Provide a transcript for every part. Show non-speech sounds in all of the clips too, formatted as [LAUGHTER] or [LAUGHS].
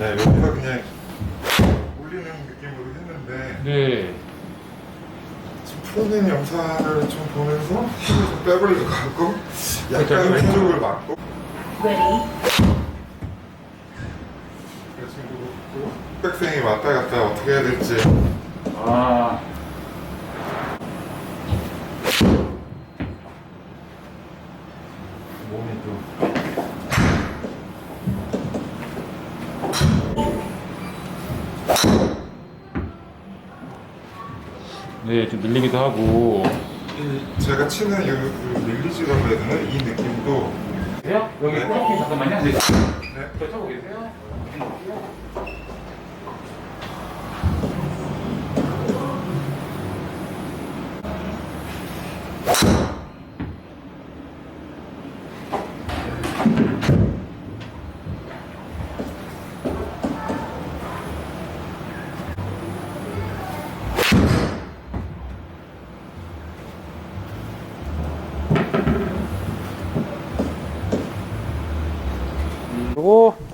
네, 여기서 그냥 올리는 느낌으로 했는데 네. 지금 프로님 영상을 좀 보면서 힘을 좀 빼버리고 가고 약간 그렇죠. 왼쪽을 맞고 Ready, 여자친구도 백스윙이 왔다 갔다 어떻게 해야 될지 아. 몸이 좀 네, 좀 밀리기도 하고. 이 제가 치는 이그 밀리지라고 해야 되나? 이 느낌도 계세요? 여기 네. 코너키 잠깐만요. 네. 네. 저 쳐고 계세요? 그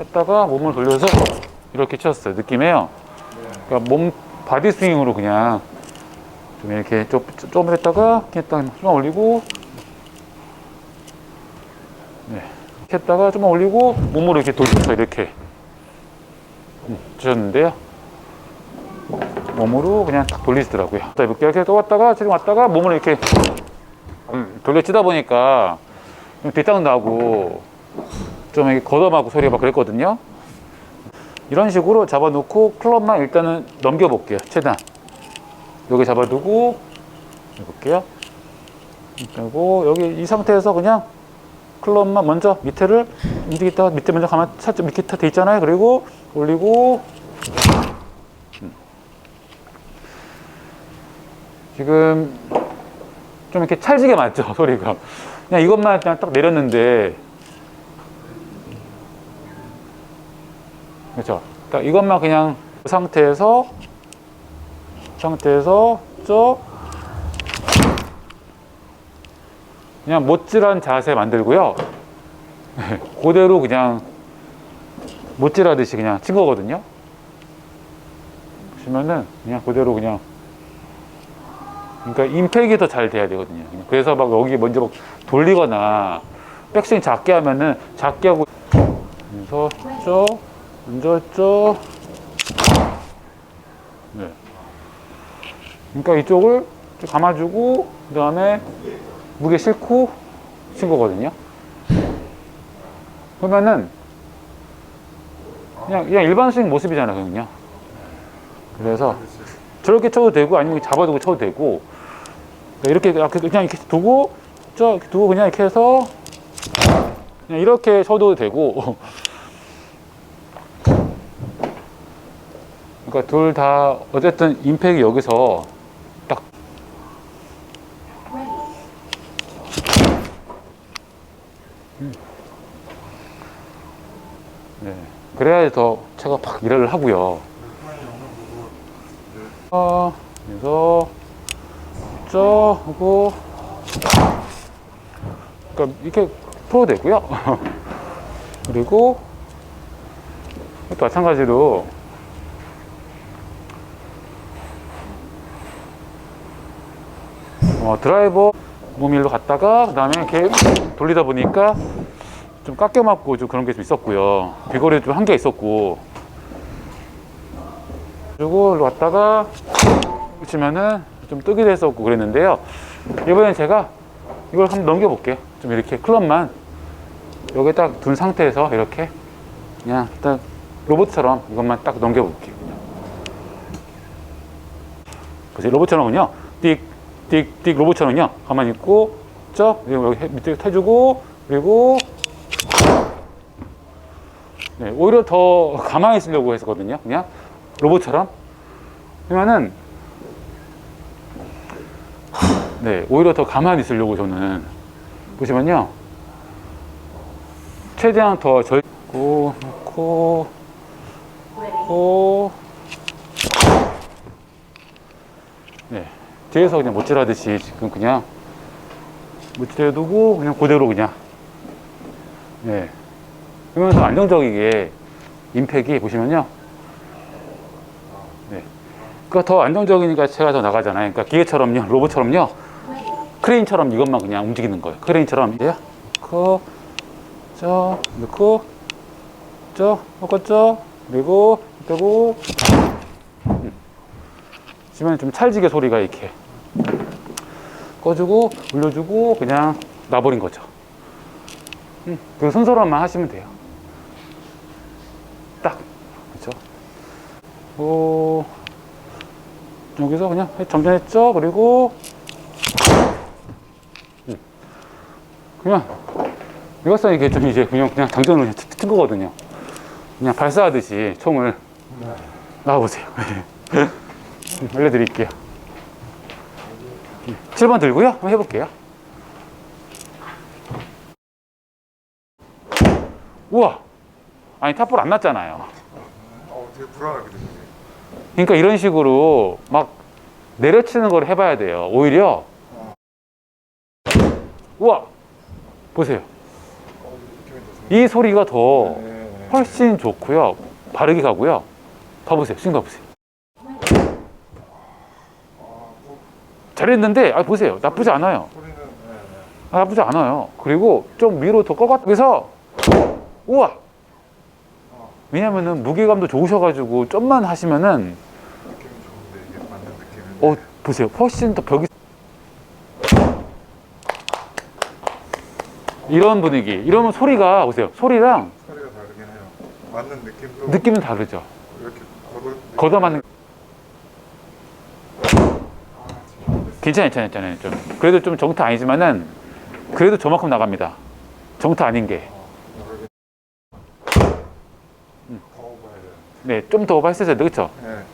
했다가 몸을 돌려서 이렇게 쳤어요. 느낌에요. 그러니까 몸 바디 스윙으로 그냥 좀 이렇게 좀, 좀 했다가 좀만 올리고 네. 했다가 좀만 올리고 몸으로 이렇게 돌려서 이렇게 음, 주셨는데요. 몸으로 그냥 딱 돌리시더라고요. 자, 이렇게 이렇게 또 왔다가 지금 왔다가 몸을 이렇게 음, 돌려 치다 보니까 좀 뒷땅 나고 좀 이렇게 걷어맞고 소리가 막 그랬거든요. 이런 식으로 잡아놓고 클럽만 일단은 넘겨볼게요. 최대한. 여기 잡아두고 해볼게요. 그리고 여기 이 상태에서 그냥 클럽만 먼저 밑에를 움직이다가 밑에 먼저 가만 살짝 밑에 돼 있잖아요. 그리고 올리고 음. 지금 좀 이렇게 찰지게 맞죠 [LAUGHS] 소리가. 그냥 이것만 그냥 딱 내렸는데 그렇죠. 딱 이것만 그냥 그 상태에서 그 상태에서 쭉 그냥 못질한 자세 만들고요. [LAUGHS] 그대로 그냥 못질하듯이 그냥 친 거거든요. 보시면은 그냥 그대로 그냥 그러니까 임팩이 더 잘 돼야 되거든요. 그래서 막 여기 먼저 막 돌리거나 백스윙 작게 하면은 작게 하고 그래서 쭉 쭉 네. 그러니까 이쪽을 쭉 감아주고 그 다음에 무게 싣고 친 거거든요. 그러면은 그냥, 그냥 일반 스윙 모습이잖아요, 그냥요. 그래서 저렇게 쳐도 되고 아니면 잡아두고 쳐도 되고 그러니까 이렇게 그냥 이렇게 두고 저 두고 그냥 이렇게 해서 그냥 이렇게 쳐도 되고 그러니까 둘 다 어쨌든 임팩이 여기서 딱 ready, 네. 그래야 더 차가 팍 일을 하고요. 어, 그래서 저 하고 그러니까 이렇게 풀어도 되고요. [LAUGHS] 그리고 또 마찬가지로 어, 드라이버 몸일로 갔다가 그 다음에 이렇게 돌리다 보니까 좀 깎여 맞고 좀 그런 게 좀 있었고요. 비거리 좀 한계가 있었고. 그리고 왔다가 치면은 좀 뜨게 됐었고 그랬는데요. 이번엔 제가 이걸 한번 넘겨 볼게요. 좀 이렇게 클럽만 여기 딱 둔 상태에서 이렇게 그냥 딱 로봇처럼 이것만 딱 넘겨 볼게요. 그냥. 그래서 로봇처럼은요, 띡, 띡, 띡 로봇처럼요, 가만히 있고, 쩍, 그리고 여기 해- 밑에 해주고, 그리고 네, 오히려 더 가만히 있으려고 했었거든요. 그냥 로봇처럼. 그러면은 네, 오히려 더 가만히 있으려고 저는 보시면요. 최대한 더 절고 놓고 ready, 고 네, 뒤에서 그냥 못질하듯이 지금 그냥 못질해 두고 그냥 그대로 그냥 네. 그러면서 안정적이게 임팩이 보시면요. 네. 그거 더 안정적이니까 제가 더 나가잖아요. 그러니까 기계처럼요, 로봇처럼요, 크레인처럼 이것만 그냥 움직이는 거예요. 크레인처럼 이제요. 넣고, 저, 넣고, 저, 저, 그리고, 빼고, 음. 지금 좀 찰지게 소리가 이렇게 꺼주고, 올려주고, 그냥 놔버린 거죠. 음, 그 순서로만 하시면 돼요. 딱, 그렇죠. 오, 여기서 그냥 정전했죠. 그리고 음, 그냥 이것은 이게 좀 이제 그냥 그냥 장전을 튼 거거든요. 그냥 발사하듯이 총을 나와보세요. 음, [LAUGHS] 알려드릴게요. 7번 들고요. 한번 해볼게요. 우와! 아니, 탑볼 안 났잖아요. 어, 되게 불안하게 되네. 그러니까 이런 식으로 막 내려치는 걸 해봐야 돼요. 오히려 우와 보세요. 어, 느낌이 더 좋네. 이 소리가 더 네, 네. 훨씬 좋고요. 바르게 가고요. 봐보세요. 지금 봐보세요. 아, 또 잘했는데 아 보세요. 나쁘지 않아요. 소리는 네. 아, 나쁘지 않아요. 그리고 좀 위로 더 꺾었 그래서 우와 왜냐면은 무게감도 좋으셔가지고 좀만 하시면은 느낌이 좋은데 이게 맞는 느낌은 어 보세요. 훨씬 더 벽이 이런 분위기. 이러면 소리가 보세요. 소리랑 소리가 다르긴 해요. 맞는 느낌도 느낌은 다르죠. 이렇게 걷어 걷어 맞는 아, 지금 괜찮아요, 괜찮아요, 괜찮아요. 좀 그래도 좀 정타 아니지만은 그래도 저만큼 나갑니다. 정타 아닌 게. 음. 더. 네, 좀더 돼, 그렇죠? 네.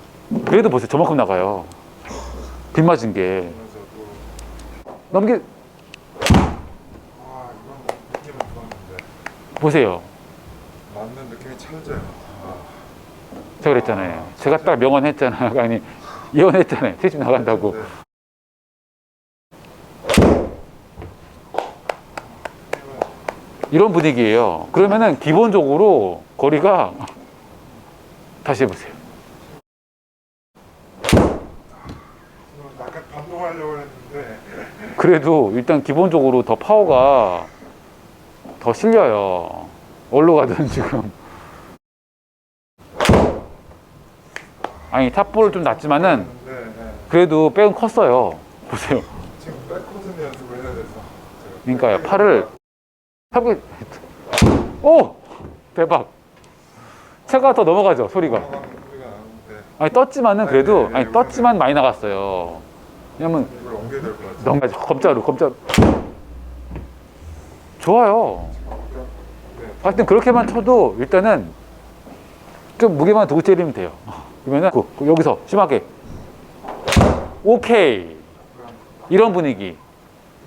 그래도 보세요, 저만큼 나가요. 빗 맞은 게 넘기 아, 이건 느낌은 좋았는데 보세요. 맞는 느낌이 찰져요. 아, 제가 그랬잖아요. 제가 딱 명언했잖아요. [LAUGHS] 아니 예언했잖아요. 퇴직 나간다고. 네. 이런 분위기예요. 그러면은 기본적으로 거리가 다시 해보세요. 반동하려고 했는데 그래도 일단 기본적으로 더 파워가 더 실려요. 어디로 가든 지금. 아니 탑볼 좀 낮지만은 네, 네. 그래도 백은 컸어요. 보세요. 지금 백코튼 연습을 해야 돼서 그러니까요. 팔을 탑을 오 대박. 채가 더 넘어가죠 소리가. 아니 떴지만은 그래도 아니 떴지만 많이 나갔어요. 왜냐면. 넘어가죠. 검자로 검자로. 좋아요. 네. 하여튼 그렇게만 쳐도 일단은 좀 무게만 두고 때리면 돼요. 그러면은 여기서 심하게 오케이 이런 분위기.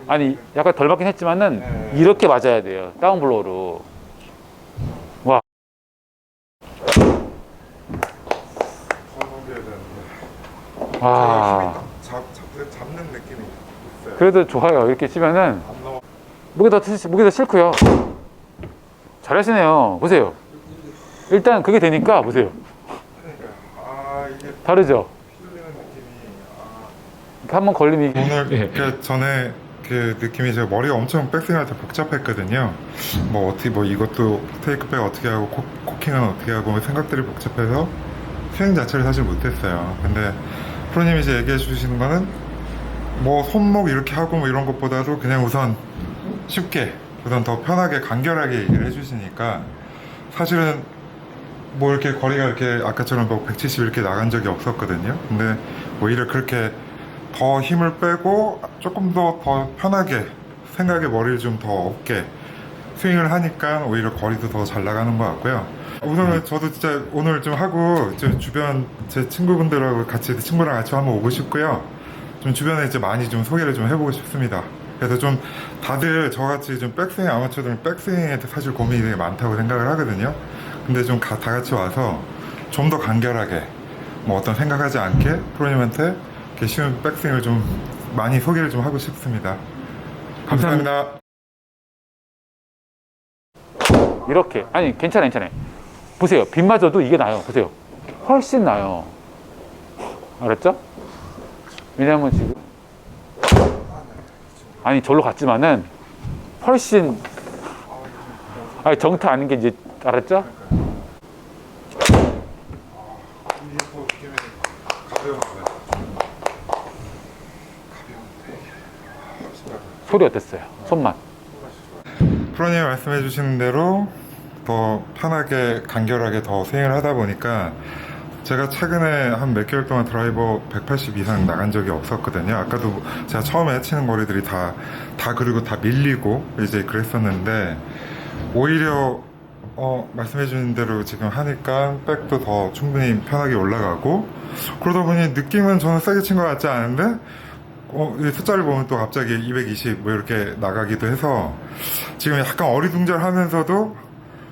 아니 약간 덜 맞긴 했지만은 네. 이렇게 맞아야 돼요. 다운블로우로. 와 와. 잡, 잡, 잡는 느낌이 있어요. 그래도 좋아요. 이렇게 치면은. 무게 더 트- 무게 더 싫고요. 잘하시네요. 보세요. 일단 그게 되니까 보세요. 아 이게 다르죠. 아 한번 걸리면 이게- 오늘 예. 그 전에 그 느낌이 제가 머리가 엄청 백스윙할 때 복잡했거든요. 뭐 어떻게 뭐 이것도 테이크백 어떻게 하고 코, 코킹은 어떻게 하고 뭐 생각들이 복잡해서 스윙 자체를 사실 못했어요. 근데 프로님이 이제 얘기해 주시는 거는 뭐 손목 이렇게 하고 뭐 이런 것보다도 그냥 우선 쉽게 우선 더 편하게 간결하게 얘기를 해주시니까 사실은 뭐 이렇게 거리가 이렇게 아까처럼 뭐 170 이렇게 나간 적이 없었거든요. 근데 오히려 그렇게 더 힘을 빼고 조금 더 더 편하게 생각에 머리를 좀 더 없게 스윙을 하니까 오히려 거리도 더 잘 나가는 것 같고요. 우선은 저도 진짜 오늘 좀 하고 저 주변 제 친구분들하고 같이 친구랑 같이 한번 오고 싶고요. 좀 주변에 이제 많이 좀 소개를 좀 해보고 싶습니다. 그래서 좀 다들 저같이 좀 백스윙 아마추어들은 백스윙에 사실 고민이 되게 많다고 생각을 하거든요. 근데 좀 다 같이 와서 좀 더 간결하게 뭐 어떤 생각하지 않게 프로님한테 게 쉬운 백스윙을 좀 많이 소개를 좀 하고 싶습니다. 감사합니다. 이렇게 아니 괜찮아 괜찮아요. 보세요. 빗마저도 이게 나요. 보세요. 훨씬 나요. 알았죠? 왜냐면 지금 아니 절로 갔지만은 훨씬 아니 정타 아닌 게 이제 알았죠? 소리 어땠어요? 손맛. 프로님 말씀해 주시는 대로 더 편하게 간결하게 더 스윙을 하다 보니까 제가 최근에 한 몇 개월 동안 드라이버 180 이상 나간 적이 없었거든요. 아까도 제가 처음에 치는 거리들이 다, 다 그리고 다 밀리고 이제 그랬었는데 오히려 어, 말씀해 주는 대로 지금 하니까 백도 더 충분히 편하게 올라가고 그러다 보니 느낌은 저는 세게 친 것 같지 않은데 어, 이 숫자를 보면 또 갑자기 220 뭐 이렇게 나가기도 해서 지금 약간 어리둥절하면서도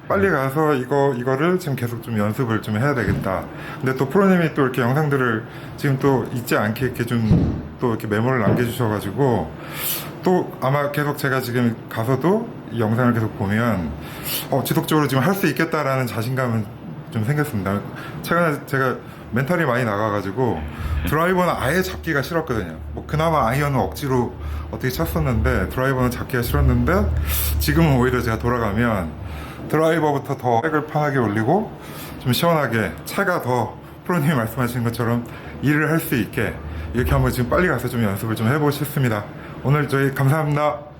빨리 가서 이거 이거를 지금 계속 좀 연습을 좀 해야 되겠다. 근데 또 프로님이 또 이렇게 영상들을 지금 또 잊지 않게 이렇게 좀 또 이렇게 메모를 남겨주셔가지고 또 아마 계속 제가 지금 가서도 이 영상을 계속 보면 어, 지속적으로 지금 할 수 있겠다라는 자신감은 좀 생겼습니다. 최근에 제가 멘탈이 많이 나가가지고 드라이버는 아예 잡기가 싫었거든요. 뭐 그나마 아이언은 억지로 어떻게 쳤었는데 드라이버는 잡기가 싫었는데 지금은 오히려 제가 돌아가면 드라이버부터 더 백을 편하게 올리고 좀 시원하게 차가 더 프로님이 말씀하신 것처럼 일을 할 수 있게 이렇게 한번 지금 빨리 가서 좀 연습을 좀 해보고 싶습니다. 오늘 저희 감사합니다.